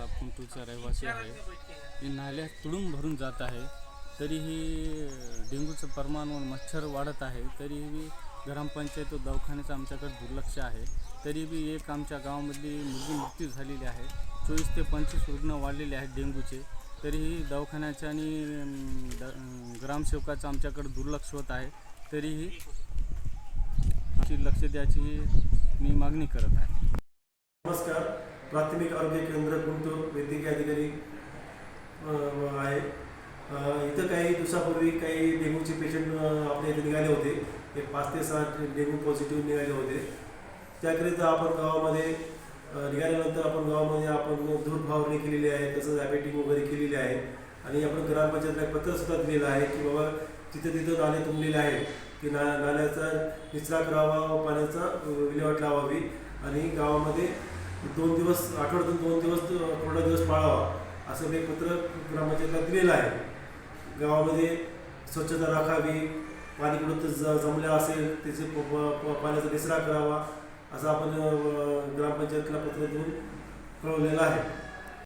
लातूरचा रहिवासी आहे. ही नाल्या तुडून भरून जात आहे. तरीही डेंग्यूचं प्रमाण व मच्छर वाढत आहे. तरीही ग्रामपंचायत व दवाखान्याचं आमच्याकडे दुर्लक्ष आहे. तरी बी एक आमच्या गावामधली मुलगी मृत्यू झालेली आहे. चोवीस ते पंचवीस रुग्ण वाढलेले आहेत डेंग्यूचे तरीही दवाखान्याचं आणि ग्रामसेवकाचं आमच्याकडे दुर्लक्ष होत आहे. तरीही लक्ष द्यायची मी मागणी करत आहे. नमस्कार. प्राथमिक आरोग्य केंद्र गुंटूर वैद्यकीय अधिकारी आहे. इथं काही दिवसापूर्वी काही डेंग्यूचे पेशंट आपल्या इथे निघाले होते. एक पाच ते सहा डेंग्यू पॉझिटिव्ह निघाले होते. त्याकरिता आपण गावामध्ये निघाल्यानंतर आपण गावामध्ये आपण दूध फवारणी केलेली आहे तसंच ॲबेटिंग वगैरे केलेली आहे. आणि आपण ग्रामपंचायतला पत्रसुद्धा दिलेलं आहे की बाबा तिथं तिथं नाले तुंबलेले आहेत की ना नाल्याचा निचरा करावा व पाण्याचा विल्हेवाट लावावी. आणि गावामध्ये दोन दिवस आठवड्यातून दोन दिवस कोरडा दिवस पाळावा असं एक पत्र ग्रामपंचायतला दिलेलं आहे. गावामध्ये स्वच्छता राखावी पाणी कुठं ज जमलं असेल त्याचे प- प- पाण्याचा निसरा करावा असं आपण ग्रामपंचायतला पत्र देऊन कळवलेलं आहे.